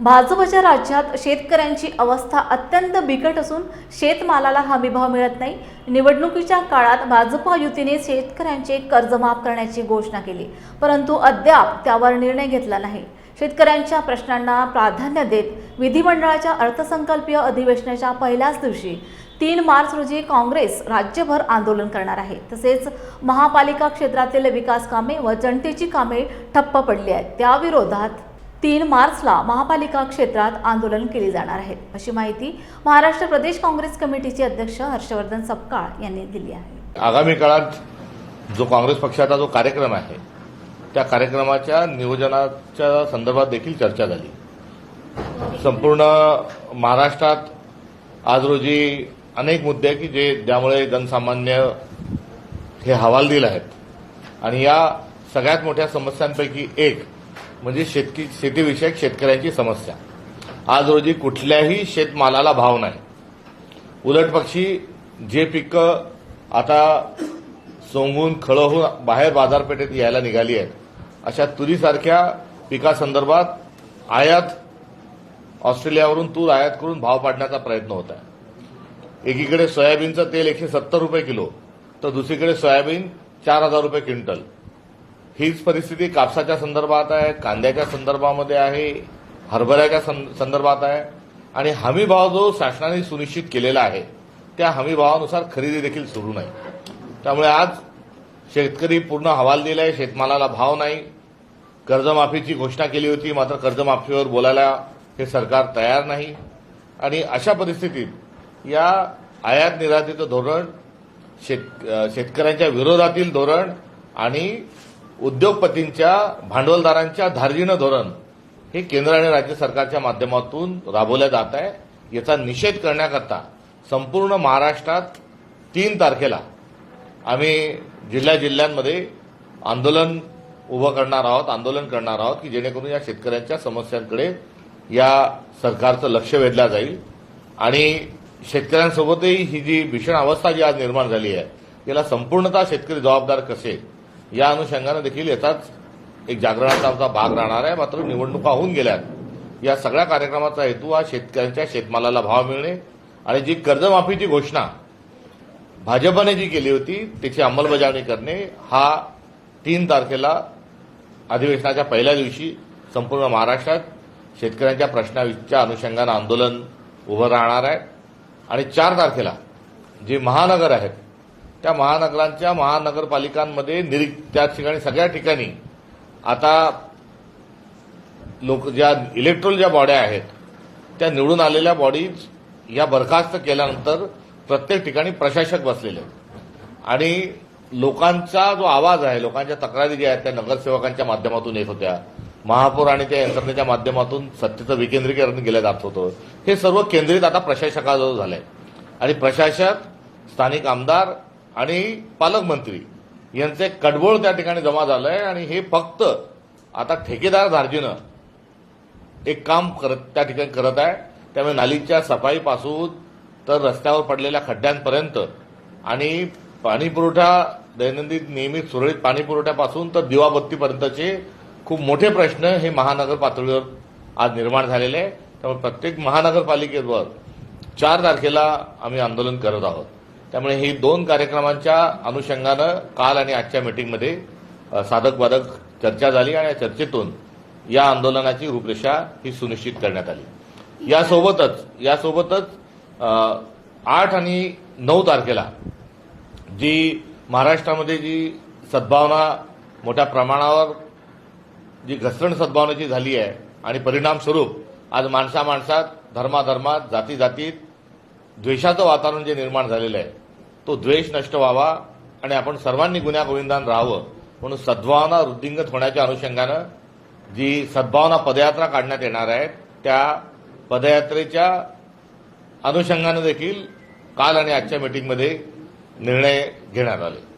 भाजपच्या राज्यात शेतकऱ्यांची अवस्था अत्यंत बिकट असून शेतमालाला हमीभाव मिळत नाही. निवडणुकीच्या काळात भाजपा युतीने शेतकऱ्यांचे कर्ज माफ करण्याची घोषणा केली परंतु अद्याप त्यावर निर्णय घेतला नाही. शेतकऱ्यांच्या प्रश्नांना प्राधान्य देत विधिमंडळाच्या अर्थसंकल्पीय अधिवेशनाच्या पहिल्याच दिवशी तीन मार्च रोजी काँग्रेस राज्यभर आंदोलन करणार आहे. तसेच महापालिका क्षेत्रातील विकास कामे व जनतेची कामे ठप्प पडली आहेत. त्याविरोधात तीन मार्चला महापालिका क्षेत्रात आंदोलन केले जाणार आहे. अशी माहिती महाराष्ट्र प्रदेश काँग्रेस कमिटीचे अध्यक्ष हर्षवर्धन सपकाळ यांनी दिली आहे. आगामी काळात जो काँग्रेस पक्षाचा जो कार्यक्रम आहे त्या कार्यक्रमाच्या नियोजनाच्या संदर्भात देखील चर्चा झाली. संपूर्ण महाराष्ट्रात आज रोजी अनेक मुद्दे आहेत की जे ज्यामुळे जनसामान्य हे हवालदिल आहेत. आणि या सगळ्यात मोठ्या समस्यांपैकी एक म्हणजे शेतकी शेतीविषयक शेतकऱ्यांची समस्या. आज रोजी कुठल्याही शेतमालाला भाव नाही. उलट पक्षी जे पिकं आता सोंगून खळहून बाहेर बाजारपेठेत यायला निघाली आहेत अशा तुरीसारख्या पिकासंदर्भात आयात ऑस्ट्रेलियावरून तूर आयात करून भाव पाडण्याचा प्रयत्न होत आहे. एकीकडे सोयाबीनचं तेल एकशे सत्तर रुपये किलो तर दुसरीकडे सोयाबीन चार हजार रुपये क्विंटल. हीच परिस्थिती कापसाच्या संदर्भात आहे कांद्याच्या संदर्भामध्ये आहे हरभऱ्याच्या सं- संदर्भात आहे. आणि हमी भाव जो शासनाने सुनिश्चित केलेला आहे त्या हमी भावानुसार खरेदी देखील सुरू नाही. त्यामुळे आज शेतकरी पूर्ण हवाल दिला आहे शेतमालाला भाव नाही. कर्जमाफीची घोषणा केली होती मात्र कर्जमाफीवर बोलायला हे सरकार तयार नाही. आणि अशा परिस्थितीत या आयात निर्यातीचं धोरण शेत शेतकऱ्यांच्या विरोधातील धोरण आणि उद्योगपतींच्या भांडवलदारांच्या धार्जिनं धोरण हे केंद्र आणि राज्य सरकारच्या माध्यमातून राबवलं जात आहे. याचा निषेध करण्याकरता संपूर्ण महाराष्ट्रात तीन तारखेला आम्ही जिल्ह्या जिल्ह्यांमध्ये आंदोलन उभं करणार आहोत आंदोलन करणार आहोत की जेणेकरून या शेतकऱ्यांच्या समस्यांकडे या सरकारचं लक्ष वेधलं जाईल. आणि शेतकऱ्यांसोबतही ही जी भीषण अवस्था जी आज निर्माण झाली आहे याला संपूर्णतः शेतकरी जबाबदार कसे या अनुषंगानं देखील याचाच एक जागरणाचा आमचा भाग राहणार आहे. मात्र निवडणुका होऊन गेल्यात. या सगळ्या कार्यक्रमाचा हेतू हा शेतकऱ्यांच्या शेतमालाला भाव मिळणे आणि जी कर्जमाफीची घोषणा भाजपने जी केली होती त्याची अंमलबजावणी करणे हा तीन तारखेला अधिवेशनाच्या पहिल्या दिवशी संपूर्ण महाराष्ट्रात शेतकऱ्यांच्या प्रश्नाच्या अनुषंगानं आंदोलन उभं राहणार आहे. आणि चार तारखेला जे महानगर आहेत त्या महानगरांच्या महानगरपालिकांमध्ये निरी त्या ठिकाणी सगळ्या ठिकाणी आता लोक ज्या इलेक्ट्रोल ज्या बॉड्या आहेत त्या निवडून आलेल्या बॉडीज या बरखास्त केल्यानंतर प्रत्येक ठिकाणी प्रशासक बसलेले आहेत. आणि लोकांचा जो आवाज आहे लोकांच्या तक्रारी ज्या आहेत त्या नगरसेवकांच्या माध्यमातून येत होत्या. महापौर आणि त्या यंत्रणेच्या माध्यमातून सत्तेचं विकेंद्रीकरण केलं जात होतं. हे सर्व केंद्रित आता प्रशासकाजवळ झालंय. आणि प्रशासक स्थानिक आमदार आणि पालकमंत्री यांचे कडबोळ त्या ठिकाणी जमा झालंय आणि हे फक्त आता ठेकेदार धार्जीनं एक काम करत त्या ठिकाणी करत आहे. त्यामुळे नालीच्या सफाईपासून तर रस्त्यावर पडलेल्या खड्ड्यांपर्यंत आणि पाणीपुरवठा दैनंदिन नियमित सुरळीत पाणीपुरवठ्यापासून तर दिवाबत्तीपर्यंतचे खूप मोठे प्रश्न हे महानगर पातळीवर आज निर्माण झालेले आहे. त्यामुळे प्रत्येक महानगरपालिकेवर चार तारखेला आम्ही आंदोलन करत आहोत. त्यामुळे ही दोन कार्यक्रमांच्या अनुषंगानं काल आणि आजच्या मीटिंगमध्ये साधक बाधक चर्चा झाली आणि या चर्चेतून या आंदोलनाची रूपरेषा ही सुनिश्चित करण्यात आली. यासोबतच यासोबतच आठ आणि नऊ तारखेला जी महाराष्ट्रामध्ये जी सद्भावना मोठ्या प्रमाणावर जी घसरण सद्भावनेची झाली आहे आणि परिणामस्वरूप आज माणसा माणसात धर्माधर्मात जाती जातीत द्वेषाचं वातावरण जे निर्माण झालेलं आहे तो द्वेष नष्ट व्हावा आणि आपण सर्वांनी गुन्ह्या गोविंदान राहावं म्हणून सद्भावना वृद्धिंगत होण्याच्या अनुषंगानं जी सद्भावना पदयात्रा काढण्यात येणार आहेत त्या पदयात्रेच्या अनुषंगानं देखील काल आणि आजच्या मीटिंगमध्ये निर्णय घेण्यात आले.